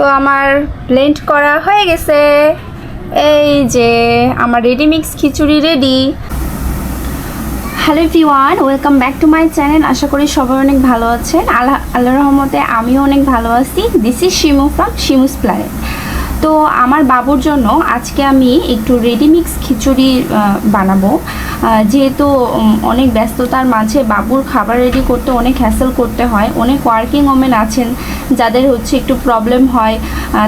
তো আমার ব্লেন্ড করা হয়ে গেছে। এই যে আমার ready mix khichuri ready hello everyone welcome back to my channel আশা করি সবাই অনেক ভালো আছেন। আল্লাহ আল্লাহ রহমতে আমিও অনেক ভালো আছি। This is Shimu from Shimu's planet তো আমার বাবুর জন্য আজকে আমি একটু রেডি মিক্স খিচুড়ি বানাবো। যেহেতু অনেক ব্যস্ততার মাঝে বাবুর খাবার রেডি করতে, অনেক হ্যাসেল করতে হয়, অনেক ওয়ার্কিং ওমেন আছেন যাদের হচ্ছে একটু প্রবলেম হয়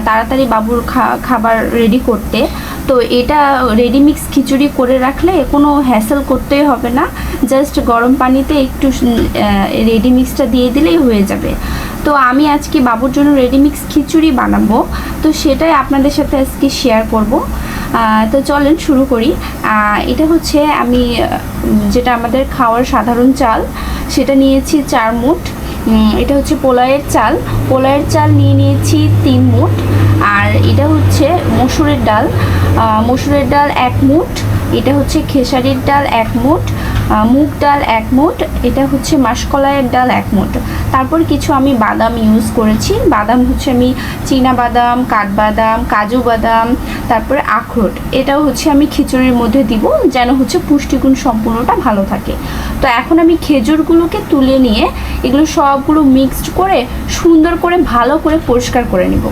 তাড়াতাড়ি বাবুর খাবার রেডি করতে। তো এটা রেডি মিক্স খিচুড়ি করে রাখলে কোনো হ্যাসেল করতেই হবে না জাস্ট গরম পানিতে একটু রেডি মিক্সটা দিয়ে দিলেই হয়ে যাবে। তো আমি আজকে বাবুর জন্য রেডি মিক্স খিচুড়ি বানাবো। তো সেটাই আপনাদের সাথে আজকে শেয়ার করব। তো চলেন শুরু করি। এটা হচ্ছে আমি, যেটা আমাদের খাওয়ার সাধারণ চাল, সেটা নিয়েছি চার মুঠ। এটা হচ্ছে পোলায়ের চাল। পোলায়ের চাল নিয়ে নিয়েছি তিন মুঠ। আর এটা হচ্ছে মসুরের ডাল। মসুরের ডাল এক মুঠ। এটা হচ্ছে খেসারির ডাল এক মুঠ। মুগ ডাল এক মুঠ এটা হচ্ছে মাসকলাইয়ের ডাল এক মুঠ তারপর কিছু আমি বাদাম ইউজ করেছি। বাদাম হচ্ছে আমি চীনা বাদাম কাঠবাদাম, কাজু বাদাম, তারপরে আখরোট। এটাও হচ্ছে আমি খিচুড়ির মধ্যে দিব, যেন হচ্ছে পুষ্টিগুণ সম্পূর্ণটা ভালো থাকে। তো এখন আমি খেজুরগুলোকে তুলে নিয়ে এগুলো সবগুলো মিক্সড করে সুন্দর করে ভালো করে পরিষ্কার করে নিব।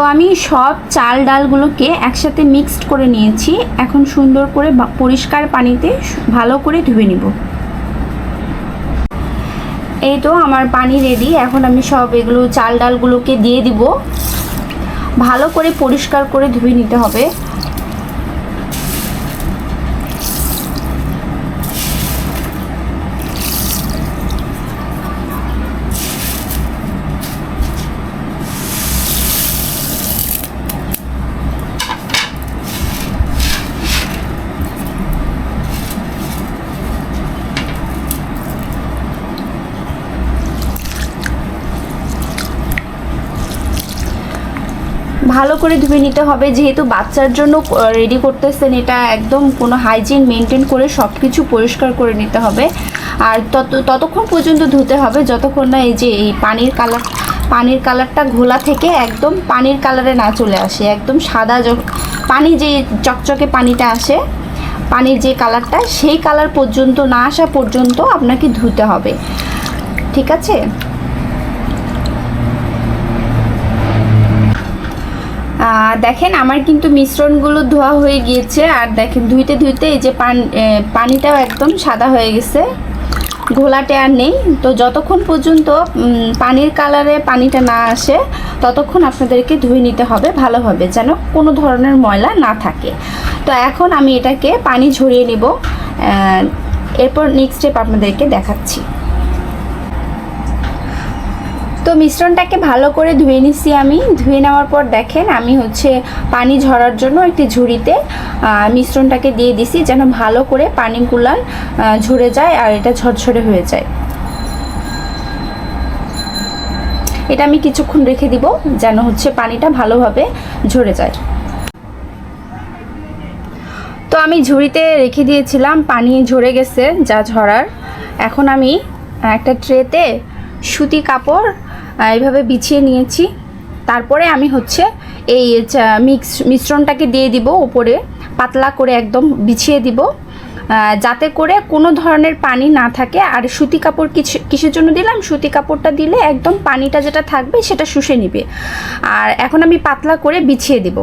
তো আমি সব চাল ডালগুলোকে একসাথে মিক্সড করে নিয়েছি। এখন সুন্দর করে পরিষ্কার পানিতে ভালো করে ধুয়ে নিব। এই তো আমার পানি রেডি এখন আমি সব এগুলো চাল ডালগুলোকে দিয়ে দিব। ভালো করে পরিষ্কার করে ধুয়ে নিতে হবে। ভালো করে ধুয়ে নিতে হবে। যেহেতু বাচ্চার জন্য রেডি করতেছেন, এটা একদম কোনো হাইজিন মেনটেন করে সব কিছু পরিষ্কার করে নিতে হবে। আর তত, ততক্ষণ পর্যন্ত ধুতে হবে। যতক্ষণ না এই যে এই পানির কালার পানির কালারটা ঘোলা থেকে একদম পানির কালারে না চলে আসে। একদম সাদা পানি যে চকচকে পানিটা আসে, পানির যে কালারটা সেই কালার পর্যন্ত, না আসা পর্যন্ত আপনাকে ধুতে হবে। ঠিক আছে? দেখেন, আমার কিন্তু মিশ্রণগুলো ধোয়া হয়ে গিয়েছে। আর দেখেন, ধুইতে ধুইতে এই যে পান পানিটাও একদম সাদা হয়ে গেছে। ঘোলাটে আর নেই। তো যতক্ষণ পর্যন্ত পানির কালারে পানিটা না আসে, ততক্ষণ আপনাদেরকে ধুয়ে নিতে হবে ভালোভাবে, যেন কোনো ধরনের ময়লা না থাকে। তো এখন আমি এটাকে পানি ঝরিয়ে নিব। এরপর নেক্সট স্টেপ আপনাদেরকে দেখাচ্ছি। তো মিশ্রণটাকে ভালো করে ধুয়ে নিচ্ছি আমি। ধুয়ে নেওয়ার পর দেখেন আমি হচ্ছে পানি ঝরার জন্য একটি ঝুড়িতে মিশ্রণটাকে দিয়ে দিছি যেন ভালো করে পানিগুলান আহ, ঝরে যায় আর এটা ঝরঝরে হয়ে যায়। এটা আমি কিছুক্ষণ রেখে দিব যেন হচ্ছে পানিটা ভালোভাবে ঝরে যায়। তো আমি ঝুড়িতে রেখে দিয়েছিলাম পানি ঝরে গেছে যা ঝরার। এখন আমি একটা ট্রেতে সুতি কাপড় এইভাবে বিছিয়ে নিয়েছি। তারপরে আমি হচ্ছে এই মিক্স মিশ্রণটাকে দিয়ে দিব উপরে, পাতলা করে একদম বিছিয়ে দিব। যাতে করে কোনো ধরনের পানি না থাকে। আর সুতি কাপড় কিছু, কিসের জন্য দিলাম? সুতি কাপড়টা দিলে একদম পানিটা যেটা থাকবে সেটা শুষে নিবে। আর এখন আমি পাতলা করে বিছিয়ে দিব।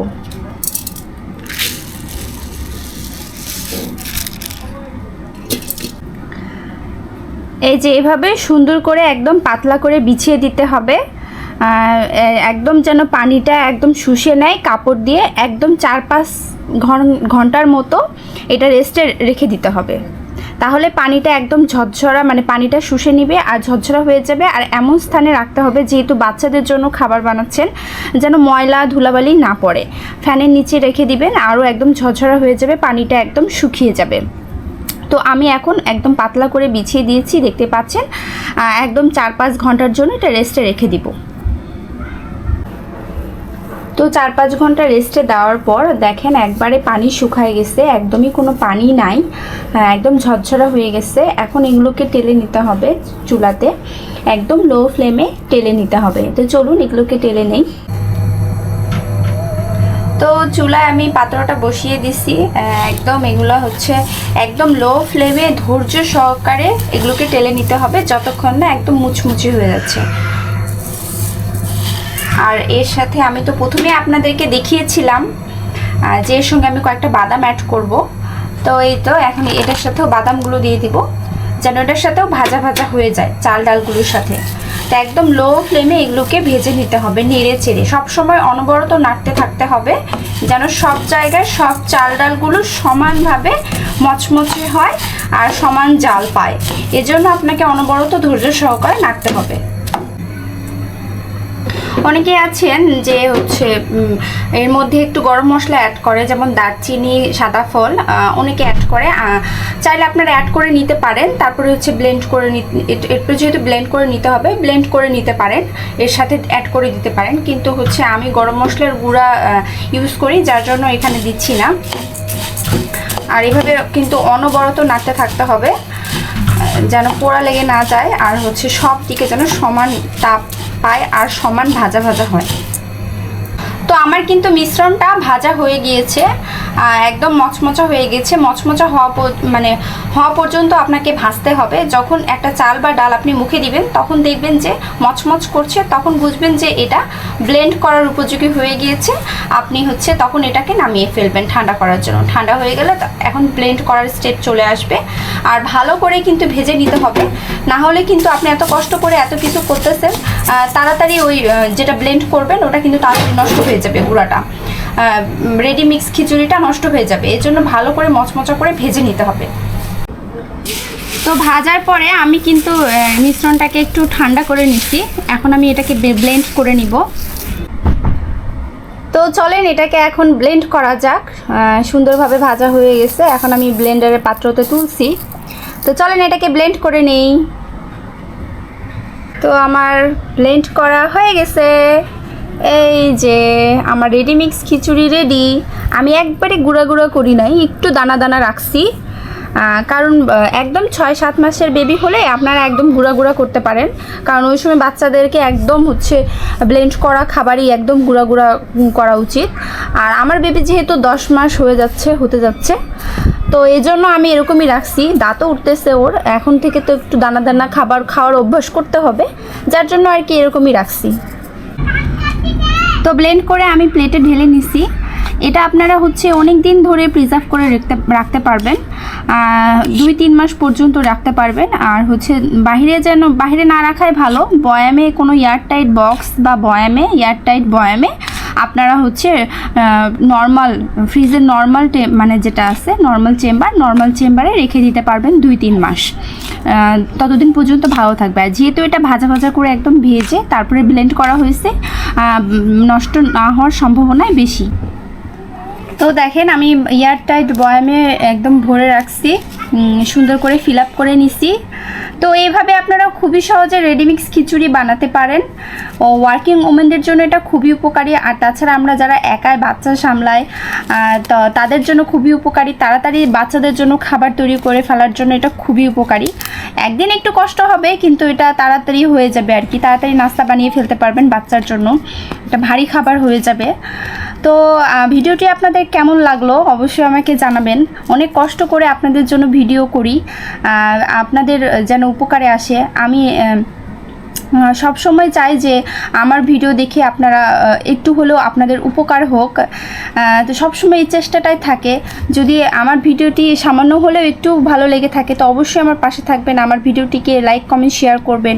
এই যে এভাবে সুন্দর করে একদম পাতলা করে বিছিয়ে দিতে হবে। একদম যেন পানিটা একদম শুষে নেয়, কাপড় দিয়ে একদম চার পাঁচ ঘন- ঘণ্টার মতো এটা রেস্টে রেখে দিতে হবে। তাহলে পানিটা একদম ঝরঝরা মানে পানিটা শুষে নিবে আর ঝরঝরা হয়ে যাবে। আর এমন স্থানে রাখতে হবে যেহেতু বাচ্চাদের জন্য খাবার বানাচ্ছেন, যেন ময়লা, ধুলাবালি না পড়ে। ফ্যানের নিচে রেখে দিবেন, আরও একদম ঝরঝরা হয়ে যাবে, পানিটা একদম শুকিয়ে যাবে। তো আমি এখন একদম পাতলা করে বিছিয়ে দিয়েছি, দেখতে পাচ্ছেন? একদম চার পাঁচ ঘণ্টার জন্য এটা রেস্টে রেখে দিব। তো চার পাঁচ ঘণ্টা রেস্টে দেওয়ার পর দেখেন একবারে পানি শুকায় গেছে, একদমই কোনো পানি নাই একদম ঝরঝরা হয়ে গেছে। এখন এগুলোকে টেলে নিতে হবে চুলাতে, একদম লো ফ্লেমে টেলে নিতে হবে। তো চলুন এগুলোকে টেলে নেই। তো চুলায় আমি পাত্রটা বসিয়ে দিছি। একদম এগুলো হচ্ছে একদম লো ফ্লেমে ধৈর্য সহকারে এগুলোকে টেলে নিতে হবে যতক্ষণ না একদম মুচমুচি হয়ে যাচ্ছে। আর এর সাথে আমি তো প্রথমে আপনাদেরকে দেখিয়েছিলাম যে এর সঙ্গে আমি কয়েকটা বাদাম অ্যাড করব। তো এই তো এখন এটার সাথেও বাদামগুলো দিয়ে দিব, যেন এটার সাথেও ভাজা ভাজা হয়ে যায় চাল ডালগুলোর সাথে। তো একদম লো ফ্লেমে এগুলোকে ভেজে নিতে হবে নেড়ে চেড়ে। সবসময় অনবরত নাড়তে থাকতে হবে, যেন সব জায়গায় সব চাল ডালগুলো সমানভাবে মচমচে হয় আর সমান জাল পায়। এজন্য আপনাকে অনবরত ধৈর্য সহকারে নাড়তে হবে। অনেকে আছেন যে হচ্ছে এর মধ্যে একটু গরম মশলা অ্যাড করে, যেমন দারচিনি, সাদা ফল অনেকে অ্যাড করে। চাইলে আপনারা অ্যাড করে নিতে পারেন। তারপরে হচ্ছে ব্লেন্ড করে একটু যেহেতু ব্লেন্ড করে নিতে হবে ব্লেন্ড করে নিতে পারেন। এর সাথে অ্যাড করে দিতে পারেন। কিন্তু হচ্ছে আমি গরম মশলার গুঁড়া ইউজ করি, যার জন্য এখানে দিচ্ছি না। আর এভাবে কিন্তু অনবরত নাড়তে থাকতে হবে যেন পোড়া লেগে না যায়। আর হচ্ছে সব দিকে যেন সমান তাপ পায় আর সমান ভাজা ভাজা হয়। আমার কিন্তু মিশ্রণটা ভাজা হয়ে গিয়েছে একদম মচমচা হয়ে গেছে। মচমচা হওয়া মানে হওয়া পর্যন্ত আপনাকে ভাজতে হবে। যখন একটা চাল বা ডাল আপনি মুখে দিবেন, তখন দেখবেন যে মচমচ করছে, তখন বুঝবেন যে এটা ব্লেন্ড করার উপযোগী হয়ে গিয়েছে। আপনি হচ্ছে তখন এটাকে নামিয়ে ফেলবেন ঠান্ডা করার জন্য। ঠান্ডা হয়ে গেলে এখন ব্লেন্ড করার স্টেপ চলে আসবে। আর ভালো করে কিন্তু ভেজে নিতে হবে। না হলে কিন্তু আপনি এত কষ্ট করে এত কিছু করতেছেন তাড়াতাড়ি ওই যেটা ব্লেন্ড করবেন, ওটা কিন্তু তাড়াতাড়ি নষ্ট হয়ে যাবে। গুঁড়াটা। রেডি মিক্স খিচুড়িটা নষ্ট হয়ে যাবে। এর জন্য ভালো করে মচমচা করে ভেজে নিতে হবে। তো ভাজার পরে আমি কিন্তু মিশ্রণটাকে একটু ঠান্ডা করে নিচ্ছি। এখন আমি এটাকে ব্লেন্ড করে নিব। তো চলেন এটাকে এখন ব্লেন্ড করা যাক। সুন্দরভাবে ভাজা হয়ে গেছে। এখন আমি ব্লেন্ডারের পাত্রতে তুলছি। তো চলেন এটাকে ব্লেন্ড করে নেই। তো আমার ব্লেন্ড করা হয়ে গেছে। এই যে, আমার রেডি মিক্স খিচুড়ি রেডি আমি একবারে গুঁড়া গুঁড়া করি নাই, একটু দানা দানা রাখছি। কারণ একদম ছয় সাত মাসের বেবি হলে আপনারা একদম গুঁড়া গুঁড়া করতে পারেন। কারণ ওই সময় বাচ্চাদেরকে একদম হচ্ছে ব্লেন্ড করা খাবারই একদম গুঁড়া গুঁড়া করা উচিত। আর আমার বেবি যেহেতু দশ মাস হয়ে যাচ্ছে, হতে যাচ্ছে, তো এই জন্য আমি এরকমই রাখছি। দাঁতও উঠতেছে ওর, এখন থেকে তো একটু দানা দানা খাবার খাওয়ার অভ্যাস করতে হবে। যার জন্য আর কি এরকমই রাখছি। তো ব্লেন্ড করে আমি প্লেটে ঢেলে নিছি। এটা আপনারা হচ্ছে অনেক দিন ধরে প্রিজার্ভ করে রাখতে রাখতে পারবেন। দুই, তিন মাস পর্যন্ত রাখতে পারবেন। আর হচ্ছে বাইরে যেন বাইরে না রাখাই ভালো। বয়ামে কোনো এয়ারটাইট বক্স বা বয়ামে এয়ারটাইট বয়ামে আপনারা হচ্ছে নর্মাল ফ্রিজের নর্মাল মানে যেটা আছে নর্মাল চেম্বার নর্মাল চেম্বারে রেখে দিতে পারবেন দুই, তিন মাস। ততদিন পর্যন্ত ভালো থাকবে। আর যেহেতু এটা ভাজা ভাজা করে একদম ভেজে তারপরে ব্লেন্ড করা হয়েছে নষ্ট না হওয়ার সম্ভাবনাই বেশি। তো দেখেন, আমি এয়ারটাইট বয়ামে একদম ভরে রাখছি সুন্দর করে ফিল আপ করে নিছি। তো এইভাবে আপনারা খুবই সহজে রেডিমিক্স খিচুড়ি বানাতে পারেন। ওয়ার্কিং ওমেনদের জন্য এটা খুবই উপকারী। আর তাছাড়া আমরা যারা একাই বাচ্চা সামলায় তো তাদের জন্য খুবই উপকারী। তাড়াতাড়ি বাচ্চাদের জন্য খাবার তৈরি করে ফেলার জন্য এটা খুবই উপকারী। একদিন একটু কষ্ট হবে, কিন্তু এটা তাড়াতাড়ি হয়ে যাবে আর কি। তাড়াতাড়ি নাস্তা বানিয়ে ফেলতে পারবেন বাচ্চার জন্য। এটা ভারী খাবার হয়ে যাবে। তো ভিডিওটি আপনাদের কেমন লাগল অবশ্যই আমাকে জানাবেন। অনেক কষ্ট করে আপনাদের জন্য ভিডিও করি। আপনাদের যেন উপকারে আসে। আমি সব সময় চাই যে আমার ভিডিও দেখে আপনারা একটু হলেও আপনাদের উপকার হোক। তো সবসময় এই চেষ্টাটাই থাকে। যদি আমার ভিডিওটি সামান্য হলেও একটু ভালো লেগে থাকে, তো অবশ্যই আমার পাশে থাকবেন। আমার ভিডিওটিকে লাইক, কমেন্ট, শেয়ার করবেন।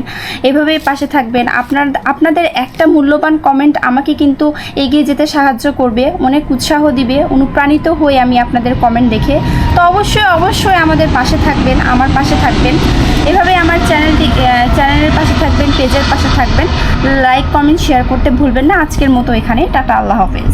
এভাবেই পাশে থাকবেন। আপনার, আপনাদের একটা মূল্যবান কমেন্ট আমাকে কিন্তু এগিয়ে যেতে সাহায্য করবে অনেক উৎসাহ দিবে, অনুপ্রাণিত হয়ে আমি আপনাদের কমেন্ট দেখে। তো অবশ্যই অবশ্যই আমাদের পাশে থাকবেন, আমার পাশে থাকবেন। এভাবে আমার চ্যানেলটি চ্যানেলের পাশে থাকবেন, পেজের পাশে থাকবেন। লাইক, কমেন্ট, শেয়ার করতে ভুলবেন না। আজকের মতো এখানে। টাটা, আল্লাহ হাফেজ।